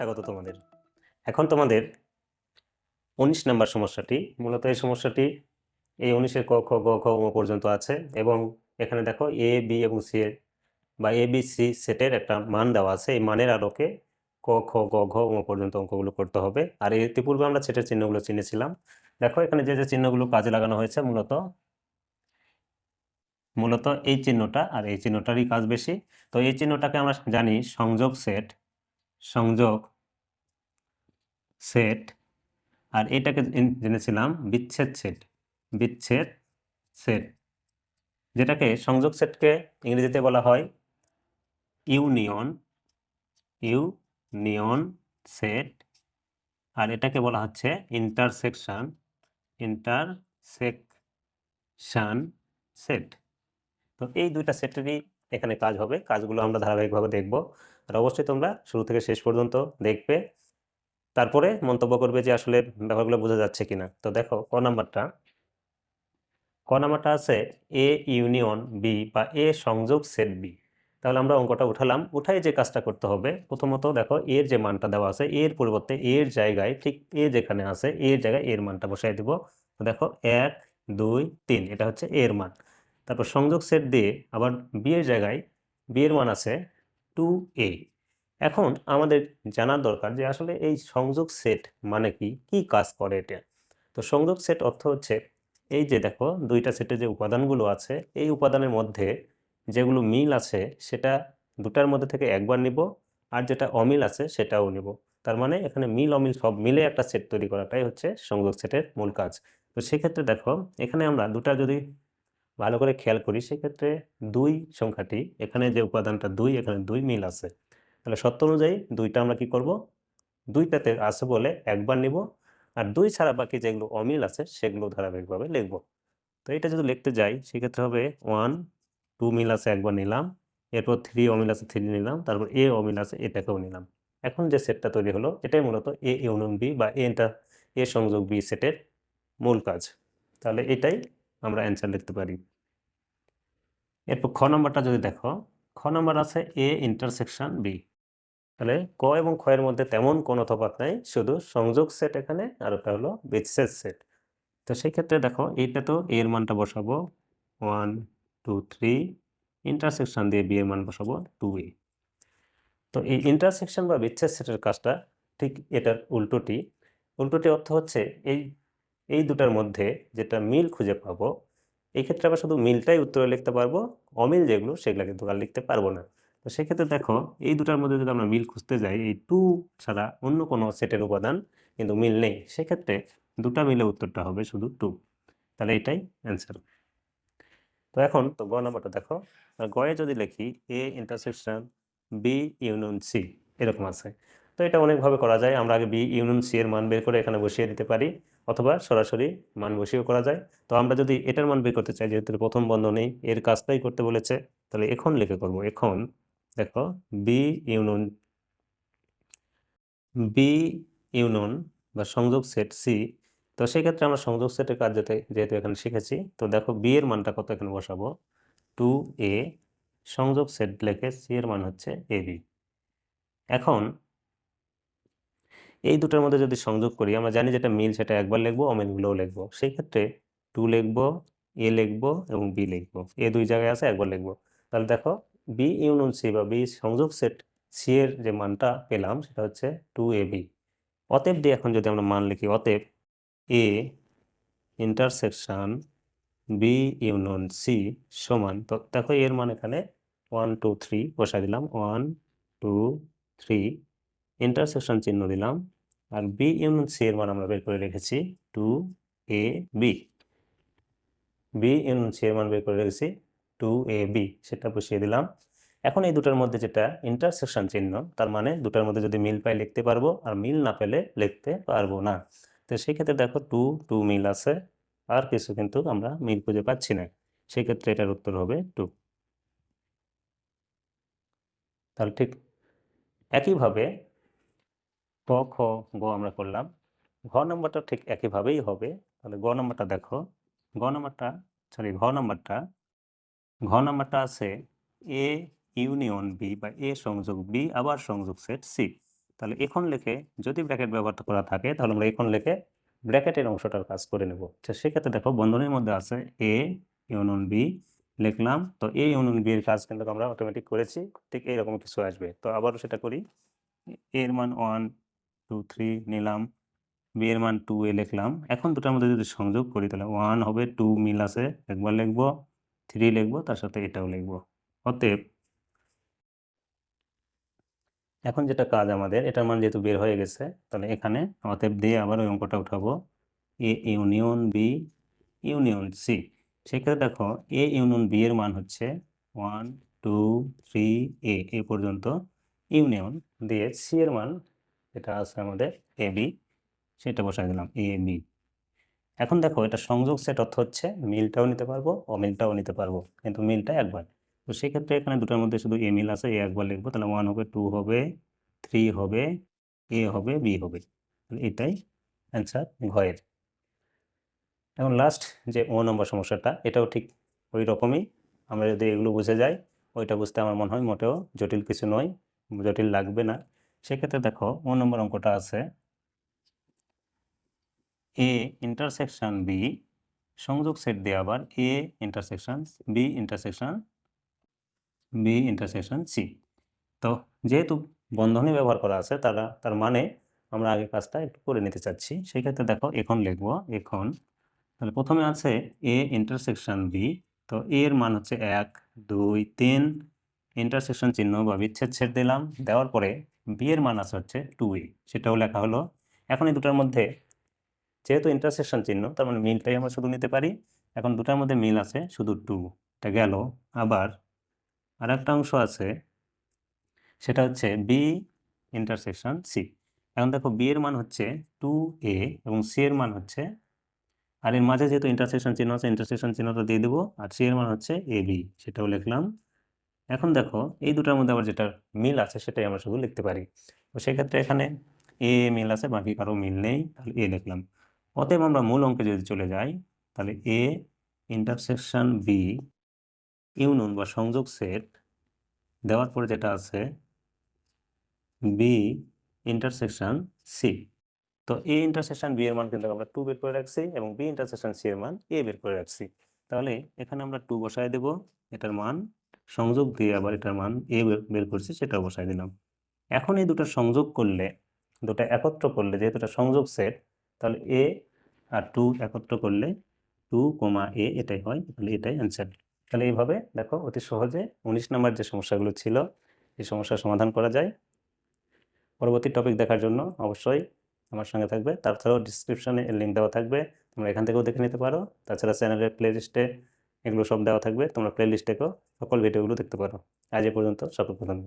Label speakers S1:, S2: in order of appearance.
S1: স্বাগত তোমাদের। এখন তোমাদের উনিশ নাম্বার সমস্যাটি। মূলত এই সমস্যাটি এই উনিশের ক, খ, গ ঙ পর্যন্ত আছে এবং এখানে দেখো এ বি এবং সি এর বা এ বি সি সেটের একটা মান দেওয়া আছে। এই মানের আলোকে ক, খ, গ, ঘ ঙ পর্যন্ত অঙ্কগুলো করতে হবে। আর ইতিপূর্বে আমরা সেটের চিহ্নগুলো চিনেছিলাম। দেখো এখানে যে যে চিহ্নগুলো কাজে লাগানো হয়েছে মূলত মূলত এই চিহ্নটা আর এই চিহ্নটারই কাজ বেশি। তো এই চিহ্নটাকে আমরা জানি সংযোগ সেট। সংযোগ সেট আর এটাকে জেনেছিলাম বিচ্ছেদ সেট বিচ্ছেদ সেট যেটাকে সংযোগ সেটকে ইংরেজিতে বলা হয় ইউনিয়ন ইউনিয়ন সেট আর এটাকে বলা হচ্ছে ইন্টারসেকশন ইন্টারসেকশন সেট তো এই দুইটা সেটেরই এখানে কাজ হবে, কাজগুলো আমরা ধারাবাহিকভাবে দেখব। আর অবশ্যই তোমরা শুরু থেকে শেষ পর্যন্ত দেখবে। তারপরে মন্তব্য করবে যে আসলে ব্যাপারগুলো বোঝা যাচ্ছে কিনা। তো দেখো, ক নাম্বারটা। ক নাম্বারটা আছে এ ইউনিয়ন বি বা এ সংযোগ সেট বি তাহলে আমরা অঙ্কটা উঠালাম। উঠাই যে কাজটা করতে হবে, প্রথমত দেখো এর যে মানটা দেওয়া আছে এর পরিবর্তে এর জায়গায় ঠিক এ যেখানে আছে এর জায়গায় এর মানটা বসাই দিব। তো দেখো, এক, দুই, তিন, এটা হচ্ছে এর মান। তারপর সংযোগ সেট দিয়ে আবার বি এর জায়গায় বি এর মান আছে টু এ এখন আমাদের জানার দরকার যে আসলে এই সংযোগ সেট মানে কি? কি কাজ করে এটা? তো সংযোগ সেট অর্থ হচ্ছে এই যে দেখো, দুইটা সেটে যে উপাদানগুলো আছে, এই উপাদানের মধ্যে যেগুলো মিল আছে সেটা দুটার মধ্যে থেকে একবার নিব আর যেটা অমিল আছে সেটাও নিব। তার মানে এখানে মিল, অমিল সব মিলে একটা সেট তৈরি করাটাই হচ্ছে সংযোগ সেটের মূল কাজ। তো সেক্ষেত্রে দেখো, এখানে আমরা দুটা যদি ভালো করে খেয়াল করি, সেক্ষেত্রে দুই সংখ্যাটি, এখানে যে উপাদানটা দুই, এখানে দুই মিল আছে। তাহলে সত্য অনুযায়ী দুইটা আমরা কি করব? দুইটাতে আছে বলে একবার নিব আর দুই ছাড়া বাকি যেগুলো অমিল আছে সেগুলো ধারাবাহিকভাবে লিখব। তো এটা যদি লিখতে যাই, সেক্ষেত্রে হবে ওয়ান টু মিল আছে একবার নিলাম, এরপর থ্রি অমিল আছে থ্রি নিলাম, তারপর এ অমিল আছে এটাকেও নিলাম। এখন যে সেটটা তৈরি হলো, এটাই মূলত এ ইউনিয়ন বি বা এটা এ সংযোগ বি সেটের মূল কাজ। তাহলে এটাই আমরা অ্যান্সার লিখতে পারি। এরপর খ নম্বরটা যদি দেখো, খ নম্বর আছে এ ইন্টারসেকশন বি তাহলে ক এবং এর মধ্যে তেমন কোনো তফাৎ নাই, শুধু সংযোগ সেট এখানে আর ওটা হলো বিচ্ছেদ সেট তো সেই ক্ষেত্রে দেখো এইটা তো এর মানটা বসাবো ওয়ান টু থ্রি ইন্টারসেকশন দিয়ে বি এর মান বসাবো টু এ তো এই ইন্টারসেকশন বা বিচ্ছেদ সেটের কাজটা ঠিক এটার উল্টোটি উল্টোটি অর্থ হচ্ছে এই এই দুটার মধ্যে যেটা মিল খুঁজে পাবো, এই ক্ষেত্রে আবার শুধু মিলটাই উত্তরে লিখতে পারব, অমিল যেগুলো সেগুলো কিন্তু আর লিখতে পারব না। তো সেক্ষেত্রে দেখো, এই দুটার মধ্যে যদি আমরা মিল খুঁজতে যাই, এই টু ছাড়া অন্য কোনো সেটের উপাদান কিন্তু মিল নেই। সেক্ষেত্রে দুটা মিলে উত্তরটা হবে শুধু টু তাহলে এটাই অ্যান্সার তো এখন তো গ নাম্বারটা দেখো গয়ে যদি লিখি A intersection B union C এরকম আছে। তো এটা অনেকভাবে করা যায়, আমরা আগে বি ইউনিয়ন সি এর মান বের করে এখানে বসিয়ে দিতে পারি, অথবা সরাসরি মান বসিয়েও করা যায়। তো আমরা যদি এটার মান বের করতে চাই, যেহেতু প্রথম বন্ধনী, এর কাজটাই করতে বলেছে, তাহলে এখন লিখে করব, এখন দেখো বি ইউনিয়ন বি ইউনিয়ন বা সংযোগ সেট সি তো সেই ক্ষেত্রে আমরা সংযোগ সেটের কাজ যেহেতু এখানে শিখেছি, তো দেখো বি এর মানটা কত এখানে বসাবো? টু এ সংযোগ সেট লিখে সি এর মান হচ্ছে এ বি এখন, এই দুটোর মধ্যে যদি সংযোগ করি, আমরা জানি যেটা মিল সেটা একবার লিখব অমিলগুলোও লিখব। সেই ক্ষেত্রে টু লিখব এ লিখব এবং বি লিখব। এ দুই জায়গায় আছে, একবার লিখব। তাহলে দেখো বি ইউনিয়ন সি বা বি সংযোগ সেট সি এর যে মানটা পেলাম, সেটা হচ্ছে টু এ বি অতএব দিয়ে এখন যদি আমরা মান লিখি, অতএব A intersection B union C সমান, তো দেখো এর মান এখানে ওয়ান টু থ্রি বসাই দিলাম ওয়ান টু থ্রি ইন্টারসেকশন চিহ্ন দিলাম, আর বি ইউনিয়ন সি এর মান আমরা বের করে রেখেছি two A B B union C এর মান বের করে রেখেছি টু এ বি সেটা বসিয়ে দিলাম। এখন এই দুটার মধ্যে যেটা ইন্টারসেকশন চিহ্ন, তার মানে দুটার মধ্যে যদি মিল পাই লিখতে পারব আর মিল না পেলে লিখতে পারব না। তো সেই ক্ষেত্রে দেখো টু টু মিল আছে, আর কিছু কিন্তু আমরা মিল খুঁজে পাচ্ছি না। সেই ক্ষেত্রে এটার উত্তর হবে টু তাহলে ঠিক একইভাবে ক খ, গ আমরা করলাম। ঘ নম্বরটা ঠিক একইভাবেই হবে। তাহলে গ নম্বরটা দেখো। গ নম্বরটা সরি ঘ নম্বরটা ঘ নম্বরটা আছে এ ইউনিয়ন বি বা এ সংযোগ বি আবার সংযোগ সেট সি তাহলে এখন লিখে যদি ব্র্যাকেট ব্যবহার করা থাকে, তাহলে আমরা এখন লেখে ব্র্যাকেটের অংশটার কাজ করে নেব। আচ্ছা সেক্ষেত্রে দেখো বন্ধনের মধ্যে আছে এ ইউনিয়ন বি লিখলাম। তো এ ইউনিয়ন বি এর কাজ কিন্তু আমরা অটোমেটিক করেছি, ঠিক এইরকম কিছু আসবে। তো আবারও সেটা করি। এর মান ওয়ান টু থ্রি নিলাম। বি এর মান টু এ লিখলাম। এখন দুটার মধ্যে যদি সংযোগ করি, তাহলে ওয়ান হবে টু মিল আছে। একবার লিখব। থ্রি লিখব, তার সাথে এটাও লিখব। অতএব এখন যেটা কাজ আমাদের, এটার মান যেহেতু বের হয়ে গেছে, তাহলে এখানে অতএব দিয়ে আবার ওই অঙ্কটা উঠাবো। A union B union C সেক্ষেত্রে দেখো এ ইউনিয়ন বি এর মান হচ্ছে one two three A A পর্যন্ত ইউনিয়ন দিয়ে সি এর মান যেটা আছে আমাদের এ বি সেটা বসাই দিলাম এ বি এখন দেখো, এটা সংযোগ সেট অর্থ হচ্ছে মিলটাও নিতে পারব, অমিলটাও নিতে পারব। কিন্তু মিলটা একবার। তো সেক্ষেত্রে এখানে দুটার মধ্যে শুধু এ মিল আছে এ একবার লিখব, তাহলে ওয়ান হবে টু হবে থ্রি হবে এ হবে বি হবে। এটাই অ্যান্সার ঘয়ের এখন লাস্ট যে ও নম্বর সমস্যাটা, এটাও ঠিক ওই রকমই। আমরা যদি এগুলো বুঝে যাই, ওইটা বুঝতে আমার মনে হয় মোটেও জটিল কিছু নয়, জটিল লাগবে না। সেক্ষেত্রে দেখো ও নম্বর অঙ্কটা আছে এ ইন্টারসেকশন বি সংযোগ সেট দিয়ে আবার A intersection B intersection B intersection C তো যেহেতু বন্ধনী ব্যবহার করা আছে তারা তার মানে আমরা আগে কাজটা একটু করে নিতে চাচ্ছি। সেই ক্ষেত্রে দেখো, এখন লিখব, এখন। তাহলে প্রথমে আছে এ ইন্টারসেকশন বি তো এর মান হচ্ছে এক, দুই, তিন। ইন্টারসেকশন চিহ্ন বা বিচ্ছেদ ছেড়ে দিলাম। দেওয়ার পরে বি এর মান আছে হচ্ছে টু এ সেটাও লেখা হলো। এখন এই দুটার মধ্যে যেহেতু ইন্টারসেকশন চিহ্ন, তার মানে মিলটাই আমরা শুধু নিতে পারি। এখন দুটার মধ্যে মিল আছে, শুধু টু এটা গেল। আবার আর একটা অংশ আছে, সেটা হচ্ছে বি ইন্টারসেকশন সি এখন দেখো বি এর মান হচ্ছে টু এ এবং সি এর মান হচ্ছে, আর এর মাঝে যেহেতু ইন্টারসেকশন চিহ্ন আছে ইন্টারসেকশন চিহ্নটা দিয়ে দেবো, আর সি এর মান হচ্ছে এ বি সেটাও লিখলাম। এখন দেখো, এই দুটার মধ্যে আবার যেটা মিল আছে, সেটাই আমরা শুধু লিখতে পারি। তো সেক্ষেত্রে এখানে এ মিল আছে, বাকি কারও মিল নেই, তাহলে এ লিখলাম। অতএব আমরা মূল অঙ্কে যদি চলে যাই, তাহলে এ ইন্টারসেকশন বি ইউনিয়ন বা সংযোগ সেট দেওয়ার পরে যেটা আছে বি ইন্টারসেকশন সি তো এ ইন্টারসেকশন বি এর মান কিন্তু আমরা টু বের করে রাখছি এবং বি ইন্টারসেকশন সি এর মান এ বের করে রাখছি। তাহলে এখানে আমরা টু বসায় দেব, এটার মান সংযোগ দিয়ে আবার এটার মান এ বের করছি, সেটাও বসায় দিলাম। এখন এই দুটো সংযোগ করলে, দুটো একত্র করলে, যেহেতু সংযোগ সেট তাহলে এ আর টু একত্র করলে টু কমা এ এটাই হয়, তাহলে এটাই অ্যান্সার তাহলে এইভাবে দেখো অতি সহজে উনিশ নম্বর যে সমস্যাগুলো ছিল, এই সমস্যার সমাধান করা যায়। পরবর্তী টপিক দেখার জন্য অবশ্যই আমার সঙ্গে থাকবে। তাছাড়াও ডিসক্রিপশনে এর লিঙ্ক দেওয়া থাকবে, তোমরা এখান থেকেও দেখে নিতে পারো। তাছাড়া চ্যানেলের প্লে লিস্টে এগুলো সব দেওয়া থাকবে, তোমরা প্লে লিস্ট থেকেও সকল ভিডিওগুলো দেখতে পারো। আজ এ পর্যন্ত সকল প্রধান